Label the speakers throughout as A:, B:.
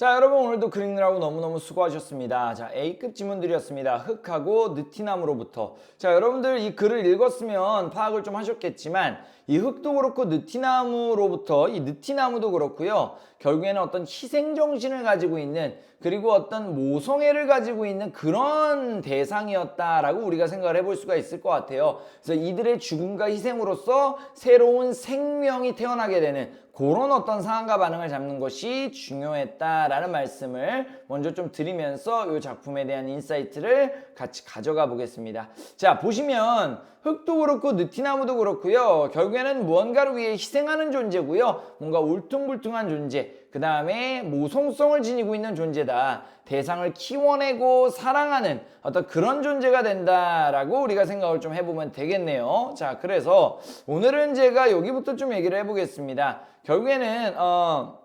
A: 자, 여러분 오늘도 그리느라고 너무너무 수고하셨습니다. 자, A급 지문들이었습니다. 흙하고 느티나무로부터. 자, 여러분들 이 글을 읽었으면 파악을 좀 하셨겠지만 이 흙도 그렇고 느티나무로부터 이 느티나무도 그렇고요. 결국에는 어떤 희생 정신을 가지고 있는 그리고 어떤 모성애를 가지고 있는 그런 대상이었다라고 우리가 생각을 해볼 수가 있을 것 같아요. 그래서 이들의 죽음과 희생으로서 새로운 생명이 태어나게 되는 그런 어떤 상황과 반응을 잡는 것이 중요했다라는 말씀을 먼저 좀 드리면서 이 작품에 대한 인사이트를 같이 가져가 보겠습니다. 자, 보시면 흙도 그렇고 느티나무도 그렇고요. 결국에는 무언가를 위해 희생하는 존재고요. 뭔가 울퉁불퉁한 존재. 그 다음에 모성성을 지니고 있는 존재다. 대상을 키워내고 사랑하는 어떤 그런 존재가 된다라고 우리가 생각을 좀 해보면 되겠네요. 자, 그래서 오늘은 제가 여기부터 좀 얘기를 해보겠습니다. 결국에는 어,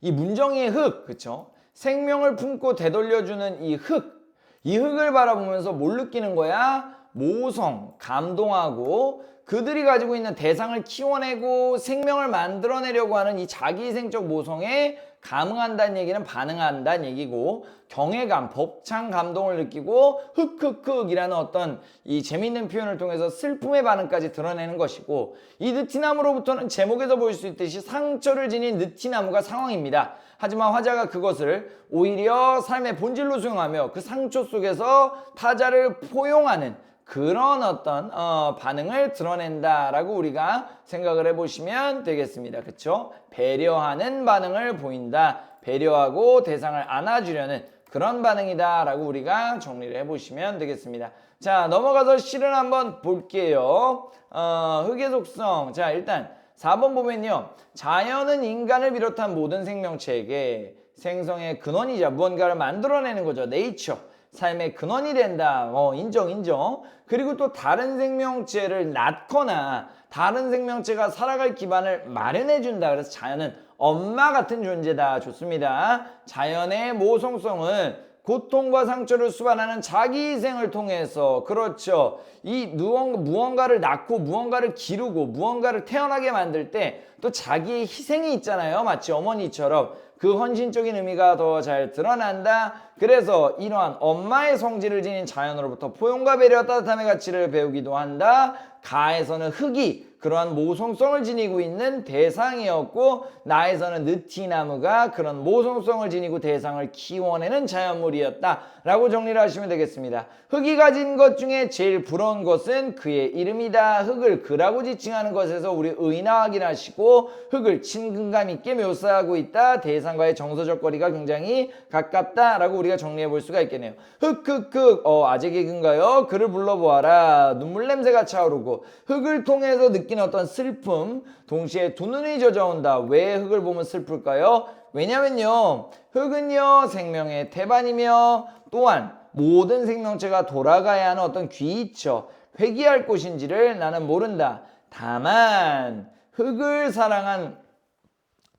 A: 이 문정이의 흙, 그쵸? 생명을 품고 되돌려주는 이 흙, 이 흙을 바라보면서 뭘 느끼는 거야? 모성, 감동하고 그들이 가지고 있는 대상을 키워내고 생명을 만들어내려고 하는 이 자기희생적 모성에 감응한다는 얘기는 반응한다는 얘기고 경외감, 벅찬 감동을 느끼고 흑흑흑이라는 어떤 이 재미있는 표현을 통해서 슬픔의 반응까지 드러내는 것이고 이 느티나무로부터는 제목에서 볼 수 있듯이 상처를 지닌 느티나무가 상황입니다. 하지만 화자가 그것을 오히려 삶의 본질로 수용하며 그 상처 속에서 타자를 포용하는 그런 어떤 어, 반응을 드러낸다라고 우리가 생각을 해보시면 되겠습니다. 그렇죠? 배려하는 반응을 보인다. 배려하고 대상을 안아주려는 그런 반응이다라고 우리가 정리를 해보시면 되겠습니다. 자 넘어가서 실을 한번 볼게요. 어, 흙의 속성. 자 일단 4번 보면요. 자연은 인간을 비롯한 모든 생명체에게 생성의 근원이자 무언가를 만들어내는 거죠. 네이처. 삶의 근원이 된다. 어, 인정, 인정. 그리고 또 다른 생명체를 낳거나 다른 생명체가 살아갈 기반을 마련해 준다. 그래서 자연은 엄마 같은 존재다. 좋습니다. 자연의 모성성은 고통과 상처를 수반하는 자기 희생을 통해서 그렇죠. 이 무언가, 무언가를 낳고 무언가를 기르고 무언가를 태어나게 만들 때 또 자기의 희생이 있잖아요. 마치 어머니처럼 그 헌신적인 의미가 더 잘 드러난다. 그래서 이러한 엄마의 성질을 지닌 자연으로부터 포용과 배려, 따뜻함의 가치를 배우기도 한다. 가에서는 흙이 그러한 모성성을 지니고 있는 대상이었고 나에서는 느티나무가 그런 모성성을 지니고 대상을 키워내는 자연물이었다 라고 정리를 하시면 되겠습니다. 흙이 가진 것 중에 제일 부러운 것은 그의 이름이다. 흙을 그라고 지칭하는 것에서 우리 의나 확인하시고 흙을 친근감 있게 묘사하고 있다. 대상과의 정서적 거리가 굉장히 가깝다 라고 우리가 정리해 볼 수가 있겠네요. 흙흙흙. 어 아재 개그인가요? 그를 불러보아라. 눈물 냄새가 차오르고 흙을 통해서 느끼 는 어떤 슬픔 동시에 두 눈이 젖어온다 왜 흙을 보면 슬플까요? 왜냐면요 흙은요 생명의 태반이며 또한 모든 생명체가 돌아가야 하는 어떤 귀이처 회귀할 곳인지를 나는 모른다 다만 흙을 사랑한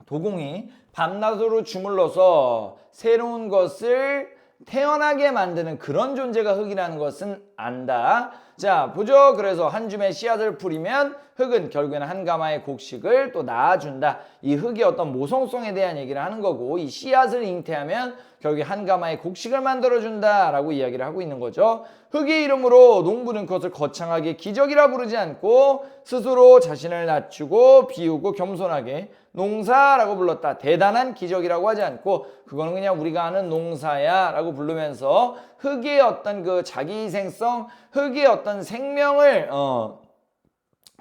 A: 도공이 밤낮으로 주물러서 새로운 것을 태어나게 만드는 그런 존재가 흙이라는 것은 안다. 자, 보죠. 그래서 한 줌의 씨앗을 뿌리면 흙은 결국에는 한 가마의 곡식을 또 낳아준다. 이 흙의 어떤 모성성에 대한 얘기를 하는 거고, 이 씨앗을 잉태하면 결국에 한 가마의 곡식을 만들어준다. 라고 이야기를 하고 있는 거죠. 흙의 이름으로 농부는 그것을 거창하게 기적이라 부르지 않고 스스로 자신을 낮추고 비우고 겸손하게 농사라고 불렀다. 대단한 기적이라고 하지 않고 그거는 그냥 우리가 아는 농사야 라고 부르면서 흙의 어떤 그 자기희생성, 흙의 어떤 생명을 어,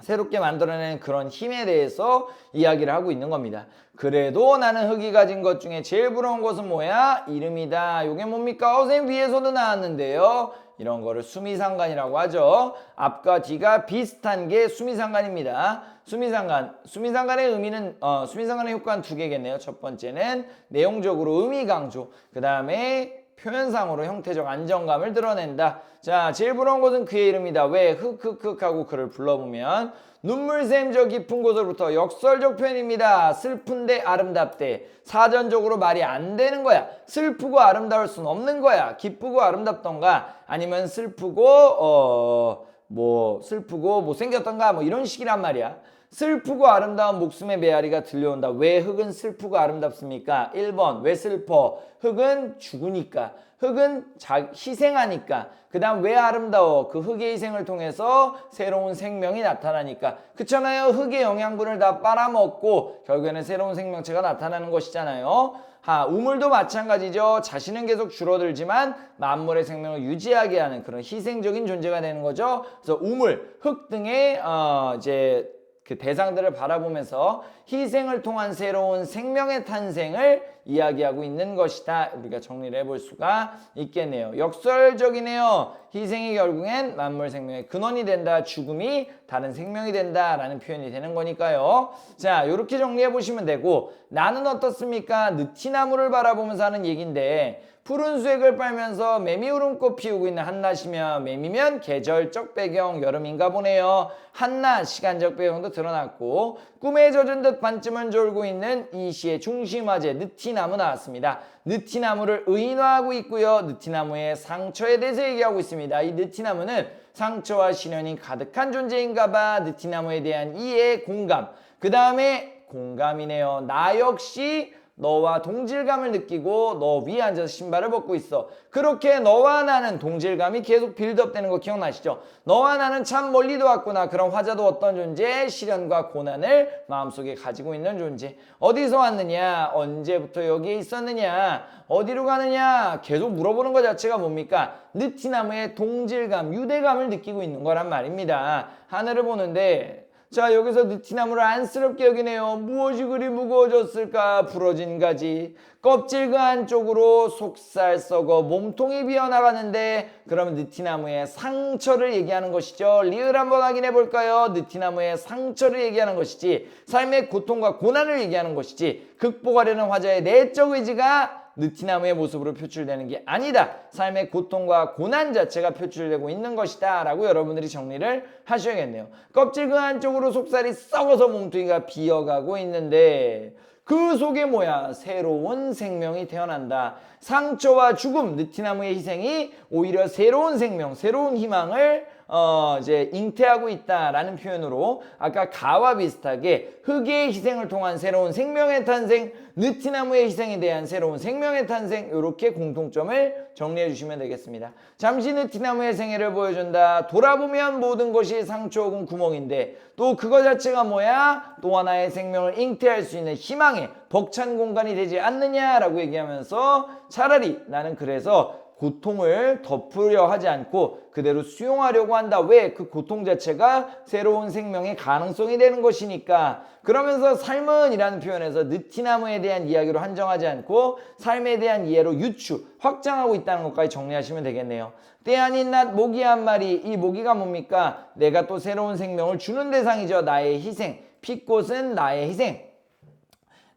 A: 새롭게 만들어내는 그런 힘에 대해서 이야기를 하고 있는 겁니다. 그래도 나는 흙이 가진 것 중에 제일 부러운 것은 뭐야? 이름이다. 이게 뭡니까? 어, 선생님 위에서도 나왔는데요. 이런 거를 수미상관이라고 하죠. 앞과 뒤가 비슷한 게 수미상관입니다. 수미상관, 수미상관의 의미는 어, 수미상관의 효과는 두 개겠네요. 첫 번째는 내용적으로 의미 강조. 그 다음에 표현상으로 형태적 안정감을 드러낸다. 자, 제일 부러운 것은 그의 이름이다. 왜? 흑흑흑 하고 그를 불러보면 눈물샘 저 깊은 곳으로부터 역설적 표현입니다. 슬픈데 아름답대. 사전적으로 말이 안 되는 거야. 슬프고 아름다울 순 없는 거야. 기쁘고 아름답던가 아니면 슬프고 어 뭐 슬프고 못생겼던가 뭐 이런 식이란 말이야. 슬프고 아름다운 목숨의 메아리가 들려온다. 왜 흙은 슬프고 아름답습니까? 1번 왜 슬퍼? 흙은 죽으니까. 흙은 자, 희생하니까. 그 다음 왜 아름다워? 그 흙의 희생을 통해서 새로운 생명이 나타나니까. 그렇잖아요. 흙의 영양분을 다 빨아먹고 결국에는 새로운 생명체가 나타나는 것이잖아요. 하, 우물도 마찬가지죠. 자신은 계속 줄어들지만 만물의 생명을 유지하게 하는 그런 희생적인 존재가 되는 거죠. 그래서 우물, 흙 등의 어, 이제 그 대상들을 바라보면서 희생을 통한 새로운 생명의 탄생을 이야기하고 있는 것이다. 우리가 정리를 해볼 수가 있겠네요. 역설적이네요. 희생이 결국엔 만물 생명의 근원이 된다. 죽음이 다른 생명이 된다 라는 표현이 되는 거니까요. 자, 이렇게 정리해 보시면 되고 나는 어떻습니까? 느티나무를 바라보면서 하는 얘기인데 푸른 수액을 빨면서 매미 울음꽃 피우고 있는 한낮이면 매미면 계절적 배경 여름인가 보네요. 한낮 시간적 배경도 드러났고 꿈에 젖은 듯 반쯤은 졸고 있는 이 시의 중심 화제 느티나무 나왔습니다. 느티나무를 의인화하고 있고요. 느티나무의 상처에 대해서 얘기하고 있습니다. 이 느티나무는 상처와 시련이 가득한 존재인가 봐. 느티나무에 대한 이해, 공감. 그 다음에 공감이네요. 나 역시 너와 동질감을 느끼고 너 위에 앉아서 신발을 벗고 있어. 그렇게 너와 나는 동질감이 계속 빌드업 되는 거 기억나시죠? 너와 나는 참 멀리도 왔구나. 그런 화자도 어떤 존재? 시련과 고난을 마음속에 가지고 있는 존재. 어디서 왔느냐? 언제부터 여기에 있었느냐? 어디로 가느냐? 계속 물어보는 것 자체가 뭡니까? 느티나무의 동질감, 유대감을 느끼고 있는 거란 말입니다. 하늘을 보는데 자 여기서 느티나무를 안쓰럽게 여기네요. 무엇이 그리 무거워졌을까? 부러진 가지. 껍질 그 안쪽으로 속살 썩어 몸통이 비어나가는데 그러면 느티나무의 상처를 얘기하는 것이죠. 리을 한번 확인해 볼까요? 느티나무의 상처를 얘기하는 것이지 삶의 고통과 고난을 얘기하는 것이지 극복하려는 화자의 내적 의지가 느티나무의 모습으로 표출되는 게 아니다. 삶의 고통과 고난 자체가 표출되고 있는 것이다. 라고 여러분들이 정리를 하셔야겠네요. 껍질 그 안쪽으로 속살이 썩어서 몸뚱이가 비어가고 있는데 그 속에 뭐야? 새로운 생명이 태어난다. 상처와 죽음, 느티나무의 희생이 오히려 새로운 생명, 새로운 희망을 어, 이제 잉태하고 있다라는 표현으로 아까 가와 비슷하게 흙의 희생을 통한 새로운 생명의 탄생, 느티나무의 희생에 대한 새로운 생명의 탄생 이렇게 공통점을 정리해 주시면 되겠습니다. 잠시 느티나무의 생애를 보여준다. 돌아보면 모든 것이 상처 혹은 구멍인데 또 그거 자체가 뭐야? 또 하나의 생명을 잉태할 수 있는 희망의 벅찬 공간이 되지 않느냐라고 얘기하면서 차라리 나는 그래서 고통을 덮으려 하지 않고 그대로 수용하려고 한다. 왜? 그 고통 자체가 새로운 생명의 가능성이 되는 것이니까. 그러면서 삶은 이라는 표현에서 느티나무에 대한 이야기로 한정하지 않고 삶에 대한 이해로 유추, 확장하고 있다는 것까지 정리하시면 되겠네요. 때 아닌 낮 모기 한 마리. 이 모기가 뭡니까? 내가 또 새로운 생명을 주는 대상이죠. 나의 희생. pit꽃은 나의 희생.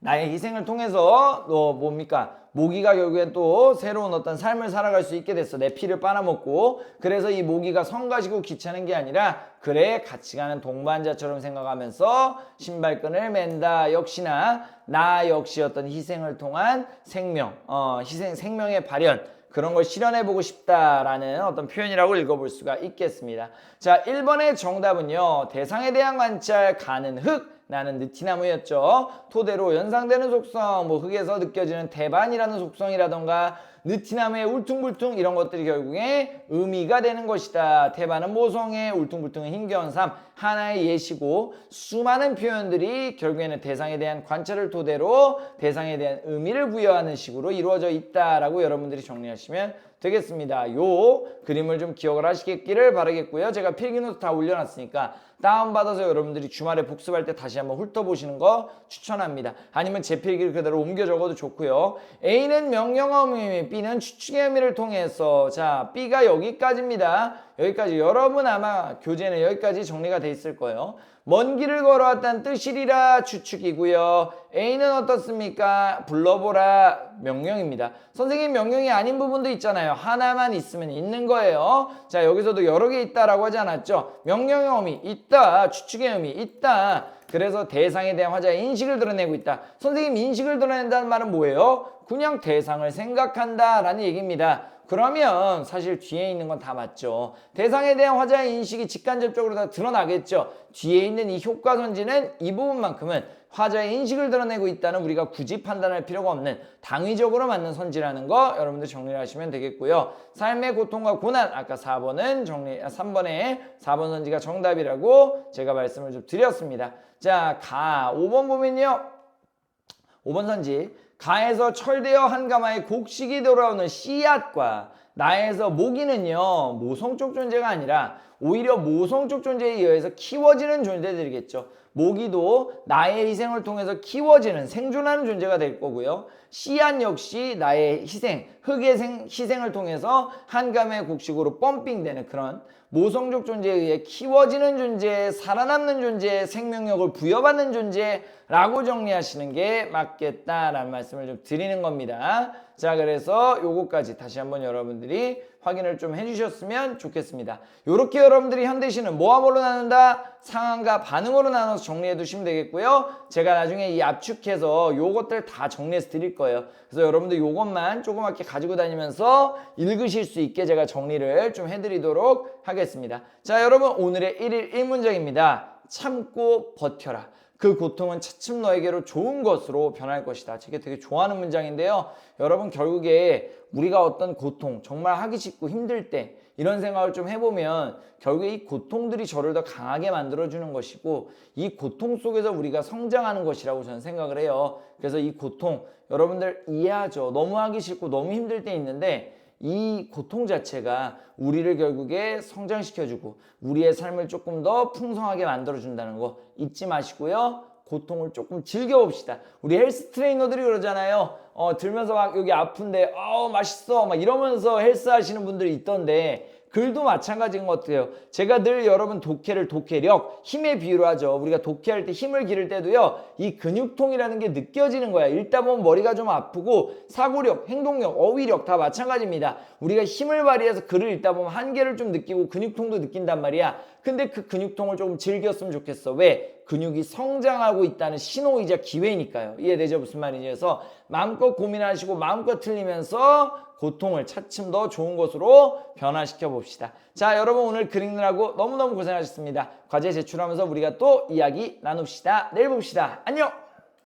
A: 나의 희생을 통해서 또 뭡니까? 모기가 결국엔 또 새로운 어떤 삶을 살아갈 수 있게 됐어. 내 피를 빨아먹고. 그래서 이 모기가 성가시고 귀찮은 게 아니라 그래 같이 가는 동반자처럼 생각하면서 신발끈을 맨다. 역시나 나 역시 어떤 희생을 통한 생명, 어, 희생 생명의 발현 그런 걸 실현해보고 싶다라는 어떤 표현이라고 읽어볼 수가 있겠습니다. 자, 1번의 정답은요. 대상에 대한 관찰, 가는 흙, 나는 느티나무였죠. 토대로 연상되는 속성, 뭐 흙에서 느껴지는 대반이라는 속성이라던가 느티나무의 울퉁불퉁 이런 것들이 결국에 의미가 되는 것이다. 태반은 모성애, 울퉁불퉁은 힘겨운삼 하나의 예시고 수많은 표현들이 결국에는 대상에 대한 관찰을 토대로 대상에 대한 의미를 부여하는 식으로 이루어져 있다라고 여러분들이 정리하시면 되겠습니다. 요 그림을 좀 기억을 하시겠기를 바라겠고요. 제가 필기노트 다 올려놨으니까 다운받아서 여러분들이 주말에 복습할 때 다시 한번 훑어보시는 거 추천합니다. 아니면 제 필기를 그대로 옮겨 적어도 좋고요. A는 명령어 의미, B는 추측의 의미를 통해서 자 B가 여기까지입니다. 여기까지 여러분 아마 교재는 여기까지 정리가 돼 있을 거예요. 먼 길을 걸어왔다는 뜻이리라 추측이고요. A는 어떻습니까? 불러보라 명령입니다. 선생님 명령이 아닌 부분도 있잖아요. 하나만 있으면 있는 거예요. 자 여기서도 여러 개 있다라고 하지 않았죠? 명령의 의미 있다. 추측의 의미 있다. 그래서 대상에 대한 화자의 인식을 드러내고 있다. 선생님 인식을 드러낸다는 말은 뭐예요? 그냥 대상을 생각한다라는 얘기입니다. 그러면 사실 뒤에 있는 건 다 맞죠. 대상에 대한 화자의 인식이 직간접적으로 다 드러나겠죠. 뒤에 있는 이 효과 선지는 이 부분만큼은 화자의 인식을 드러내고 있다는 우리가 굳이 판단할 필요가 없는 당위적으로 맞는 선지라는 거 여러분들 정리를 하시면 되겠고요. 삶의 고통과 고난 아까 4번은 정리 3번에 4번 선지가 정답이라고 제가 말씀을 좀 드렸습니다. 자, 가 5번 보면요. 5번 선지 가에서 철되어 한가마의 곡식이 돌아오는 씨앗과 나에서 모기는요 모성적 존재가 아니라 오히려 모성적 존재에 의해서 키워지는 존재들이겠죠. 모기도 나의 희생을 통해서 키워지는 생존하는 존재가 될 거고요. 씨앗 역시 나의 희생, 흙의 생, 희생을 통해서 한감의 곡식으로 펌핑되는 그런 모성적 존재에 의해 키워지는 존재, 살아남는 존재, 생명력을 부여받는 존재라고 정리하시는 게 맞겠다라는 말씀을 좀 드리는 겁니다. 자, 그래서 요거까지 다시 한번 여러분들이 확인을 좀 해주셨으면 좋겠습니다. 이렇게 여러분들이 현대시는 뭐로 나눈다? 상황과 반응으로 나눠서 정리해 두시면 되겠고요. 제가 나중에 이 압축해서 요것들 다 정리해서 드릴 거예요. 그래서 여러분들 요것만 조그맣게 가지고 다니면서 읽으실 수 있게 제가 정리를 좀 해드리도록 하겠습니다. 자, 여러분 오늘의 1일 1문장입니다. 참고 버텨라. 그 고통은 차츰 너에게로 좋은 것으로 변할 것이다. 제게 되게 좋아하는 문장인데요. 여러분 결국에 우리가 어떤 고통, 정말 하기 싫고 힘들 때 이런 생각을 좀 해보면 결국에 이 고통들이 저를 더 강하게 만들어주는 것이고 이 고통 속에서 우리가 성장하는 것이라고 저는 생각을 해요. 그래서 이 고통 여러분들 이해하죠. 너무 하기 싫고 너무 힘들 때 있는데 이 고통 자체가 우리를 결국에 성장시켜주고 우리의 삶을 조금 더 풍성하게 만들어준다는 거 잊지 마시고요. 고통을 조금 즐겨봅시다. 우리 헬스 트레이너들이 그러잖아요. 어, 들면서 막 여기 아픈데, 아우, 맛있어. 막 이러면서 헬스 하시는 분들이 있던데, 글도 마찬가지인 것 같아요. 제가 늘 여러분 독해를 독해력, 힘의 비유로 하죠. 우리가 독해할 때 힘을 기를 때도요, 이 근육통이라는 게 느껴지는 거야. 읽다 보면 머리가 좀 아프고, 사고력, 행동력, 어휘력 다 마찬가지입니다. 우리가 힘을 발휘해서 글을 읽다 보면 한계를 좀 느끼고 근육통도 느낀단 말이야. 근데 그 근육통을 조금 즐겼으면 좋겠어. 왜? 근육이 성장하고 있다는 신호이자 기회니까요. 이해되죠? 무슨 말인지 해서 마음껏 고민하시고 마음껏 틀리면서 고통을 차츰 더 좋은 것으로 변화시켜 봅시다. 자, 여러분 오늘 글 읽느라고 너무너무 고생하셨습니다. 과제 제출하면서 우리가 또 이야기 나눕시다. 내일 봅시다. 안녕!